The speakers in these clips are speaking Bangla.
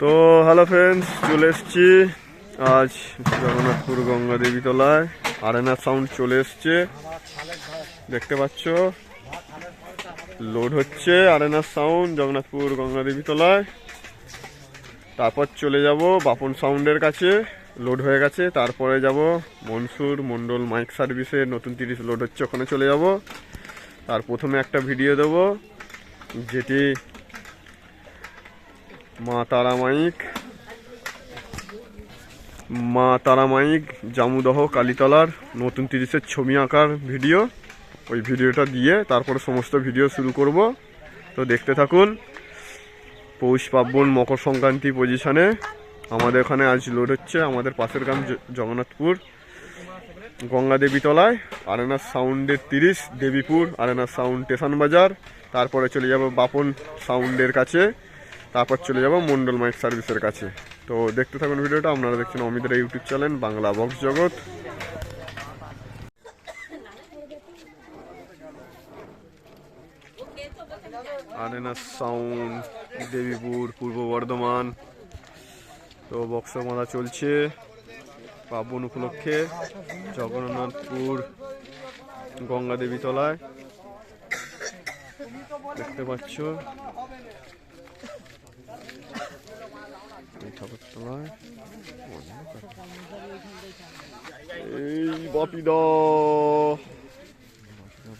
তো হ্যালো ফ্রেন্ডস চলে এসছি। আজ জগন্নাথপুর গঙ্গা দেবী তলায়। আরেনা সাউন্ড চলে এসছে। দেখতে পাচ্ছ? লোড হচ্ছে আরেনা সাউন্ড জগন্নাথপুর গঙ্গা দেবী তলায়। তারপর চলে যাব বাপন সাউন্ডের কাছে। লোড হয়ে গেছে, তারপরে যাব মনসুর মন্ডল মাইক সার্ভিসে নতুন তিরিশ লোড হচ্ছে, ওখানে চলে যাব। তার প্রথমে একটা ভিডিও দেবো, যেটি মা তারা মাইক মা তারা মাইক জামুদহ কালীতলার নতুন তিরিশের ছবি আঁকার ভিডিও। ওই ভিডিওটা দিয়ে তারপরে সমস্ত ভিডিও শুরু করব। তো দেখতে থাকুন, পৌষ পার্বণ, মকর সংক্রান্তি পজিশনে আমাদের এখানে আজ লোড হচ্ছে আমাদের পাশের গ্রাম জগন্নাথপুর, গঙ্গা দেবীতলায় আরেনা সাউন্ডের তিরিশ, দেবীপুর, আরেনা সাউন্ড স্টেশন বাজার। তারপরে চলে যাব বাপন সাউন্ডের কাছে। তারপর চলে যাব মন্ডল মাইক সার্ভিসের কাছে। তো দেখতে থাকুন ভিডিওটা, আপনারা দেখছেন অমিতের ইউটিউব চ্যানেল বাংলা বক্স জগৎ। আরেনা সাউন্ড, দেবীপুর, পূর্ব বর্ধমান। তো বক্স মালা চলছে পাবন উপলক্ষে, জগন্নাথপুর, গঙ্গা দেবী তলায়। দেখতে পাচ্ছ? এই ঠাকুরতলায় এই বাপিদ।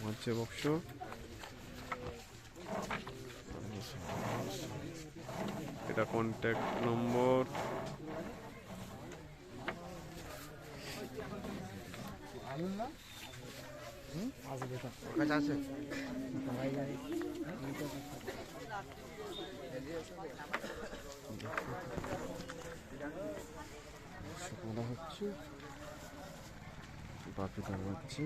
মারছে বক্স। এটা কন্ট্যাক্ট নম্বর বলা হচ্ছে বাকি হচ্ছে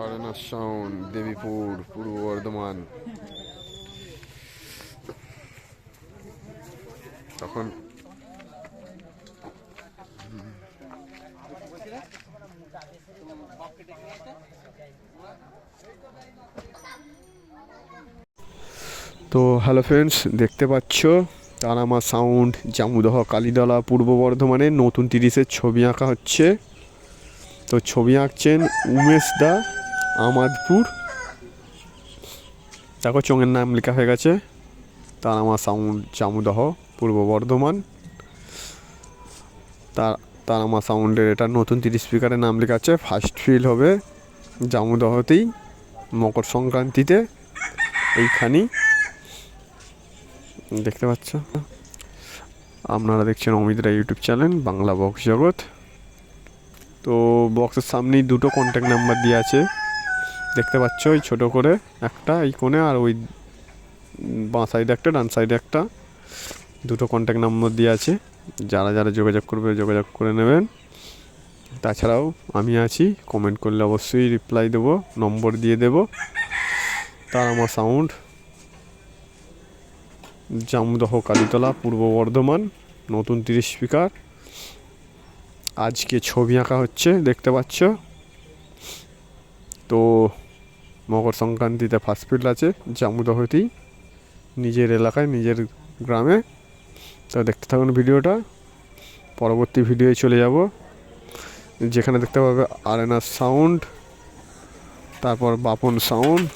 আরেনা সাউন্ড দেবীপুর পূর্ব বর্ধমান। তখন তো হ্যালো ফ্রেন্ডস দেখতে পাচ্ছ? তারামা সাউন্ড জামুদহ, কালীদলা, পূর্ব বর্ধমানে নতুন তিরিশের ছবি আঁকা হচ্ছে। তো ছবি আঁকছেন উমেশ দা আমাদপুর দেখো চোঙের নাম লেখা হয়ে গেছে। তারামা সাউন্ড জামুদহ, পূর্ব বর্ধমান। তার, তারামা সাউন্ডের এটা নতুন তিরিশ স্পিকারের নাম লেখা আছে ফার্স্ট ফিল হবে। জামুদহতেই, মকর সংক্রান্তিতে, এইখানেই। দেখতে পাচ্ছ? আপনারা দেখছেন অমিতরা ইউটিউব চ্যানেল, বাংলা বক্স জগৎ। তো বক্সের সামনেই দুটো কন্ট্যাক্ট নাম্বার দিয়ে আছে। দেখতে পাচ্ছ ওই ছোটো করে একটা, এই কোণে আর ওই বাঁ সাইডে একটা, ডান সাইডে একটা। দুটো কন্ট্যাক্ট নাম্বার দিয়ে আছে। যারা যারা যোগাযোগ করবে, যোগাযোগ করে নেবেন। তাছাড়াও আমি আছি কমেন্ট করলে অবশ্যই রিপ্লাই দেবো, নম্বর দিয়ে দেবো। তার আমার সাউন্ড জামদহ কালীতলা পূর্ব বর্ধমান, নতুন তিরিশ স্পিকার। আজকে ছবি আঁকা হচ্ছে, দেখতে পাচ্ছ? তো মকর সংক্রান্তিতে ফার্স্ট ফিল্ড আছে জামুদহতেই নিজের এলাকায়, নিজের গ্রামে। তো দেখতে থাকুন ভিডিওটা। পরবর্তী ভিডিওয়ে চলে যাব। যেখানে দেখতে পাবে আরেনা সাউন্ড তারপর Bapan sound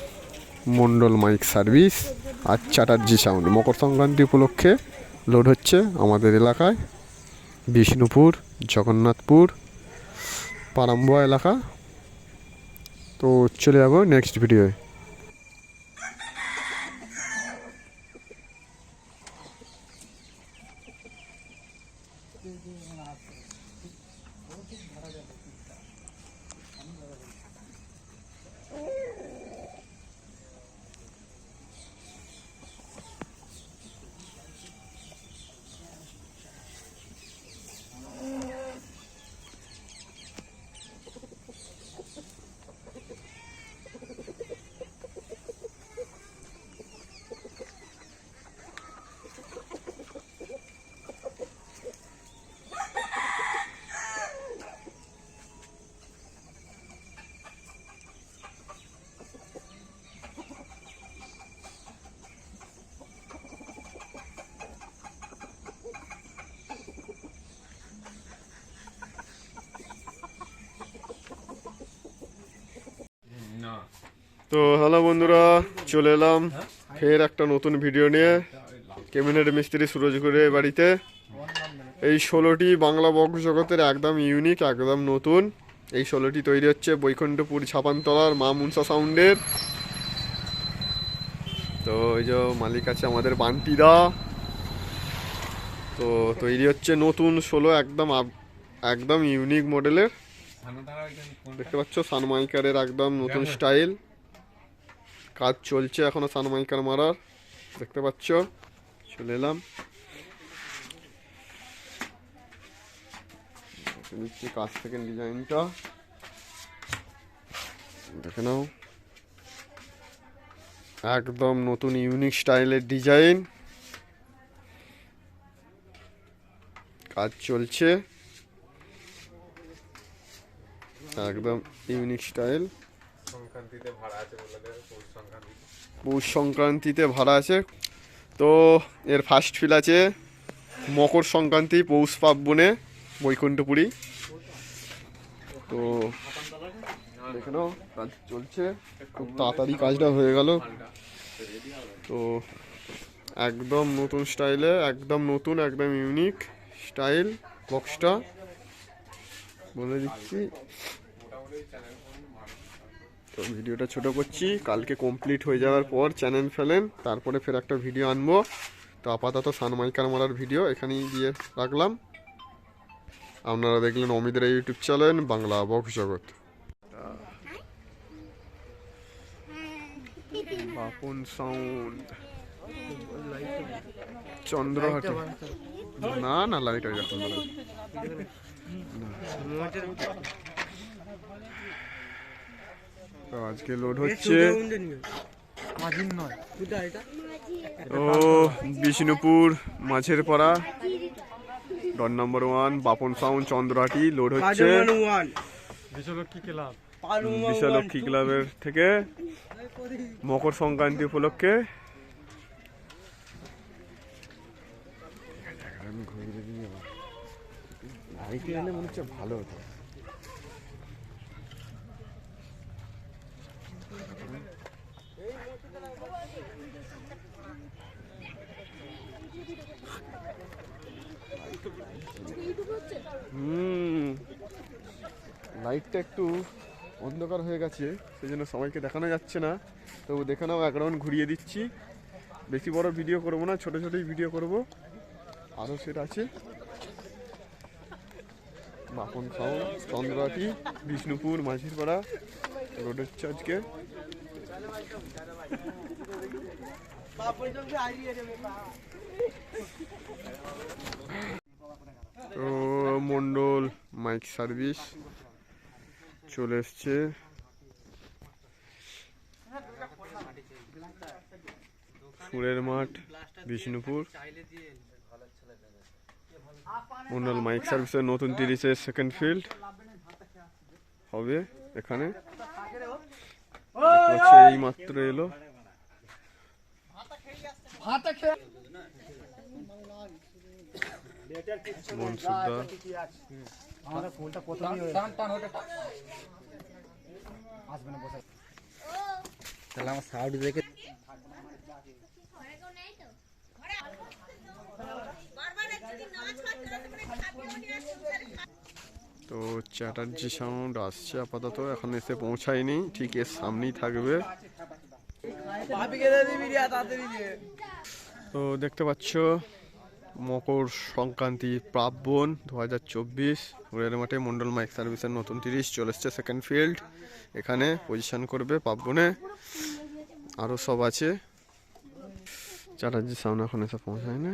Mondal mic service আর চ্যাটার্জি সাউন্ড। মকর সংক্রান্তি উপলক্ষে লোড হচ্ছে আমাদের এলাকায়। বিষ্ণুপুর, জগন্নাথপুর পারাম্বা এলাকা। তো চলে যাব নেক্সট ভিডিওয়ে তো হ্যালো বন্ধুরা চলে এলাম ফের একটা নতুন ভিডিও নিয়ে। কেবিনেট মিস্ত্রি সুরজগড়ের বাড়িতে। এই ষোলোটি বাংলা বক জগতের একদম ইউনিক একদম নতুন। এই ষোলোটি তৈরি হচ্ছে বৈকুণ্ঠপুর ছাপানতলার মা মুনসা সাউন্ডের তো এই যে মালিক আছে আমাদের বান্টিদা। তো তৈরি হচ্ছে নতুন ষোলো একদম একদম ইউনিক মডেলের দেখতে পাচ্ছ সানমাইকারের একদম নতুন স্টাইল কাজ চলছে এখনও সানমাইকার মারার। দেখতে পাচ্ছ? চলে এলাম। নিচ্ছি কাছ থেকে ডিজাইনটা। দেখে নাও। একদম নতুন ইউনিক স্টাইলের ডিজাইন। কাজ চলছে। একদম ইউনিক স্টাইল পৌষ সংক্রান্তিতে ভাড়া আছে। তো এর ফার্স্ট ফিল আছে মকর সংক্রান্তি, পৌষ পার্বণে বৈকুণ্ঠপুরী। তো দেখে কাজ চলছে। খুব তাড়াতাড়ি কাজটা হয়ে গেল। তো একদম নতুন স্টাইলে একদম নতুন, একদম ইউনিক স্টাইল বক্সটা বলে দিচ্ছি। তো ভিডিওটা ছোট করছি। কালকে কমপ্লিট হয়ে যাওয়ার পর চ্যানেল ফেলেন, তারপরে ফের একটা ভিডিও আনব। তো আপাতত সানমাইকার মারার ভিডিও এখানেই দিয়ে রাখলাম। আপনারা দেখলেন অমিদের ইউটিউব চ্যানেল বাংলা বক্স জগৎ। সাউন্ড চন্দ্রহাটি। না না লাইট হয়ে এখন তো আজকে লোড হচ্ছে। ও বিষ্ণুপুর মাছের পাড়া। Don number one Bapan sound Chandrahati load হচ্ছে। বিশালক্ষী ক্লাবের থেকে মকর সংক্রান্তি উপলক্ষে। আমি ঘুরে ভালো হতো। লাইটটা একটু অন্ধকার হয়ে গেছে সেই জন্য সবাইকে দেখানো যাচ্ছে না। তো দেখে নাও, এক রাউন্ড ঘুরিয়ে দিচ্ছি। বেশি বড় ভিডিও করব না, ছোট ছোটই ভিডিও করব। আরও সেটা আছে। বাপন খাও চন্দ্রাটি বিষ্ণুপুর, মাঝিরপাড়া রোড হচ্ছে আজকে তো মন্ডল মাইক সার্ভিস চলে এসছে। সুরের মাঠ, বিষ্ণুপুর। মন্ডল মাইক সার্ভিসের নতুন তিরিশের সেকেন্ড ফিল্ড হবে এখানে। এই মাত্র এলো। মনসুরদা তাহলে আমার সাউন্ড দেখে তো চ্যাটার্জি সাউন্ড আসছে আপাতত এখন এসে পৌঁছায়নি ঠিক এর সামনেই থাকবে। তো দেখতে পাচ্ছ মকর সংক্রান্তি প্রাবণ দু হাজার চব্বিশ রেল মাঠে মন্ডল মাইক সার্ভিসের নতুন তিরিশ চলে এসছে সেকেন্ড ফিল্ড এখানে পজিশন করবে পাবনে আরও সব আছে। চ্যাটার্জি সামনে এখন এসে পৌঁছায়নি।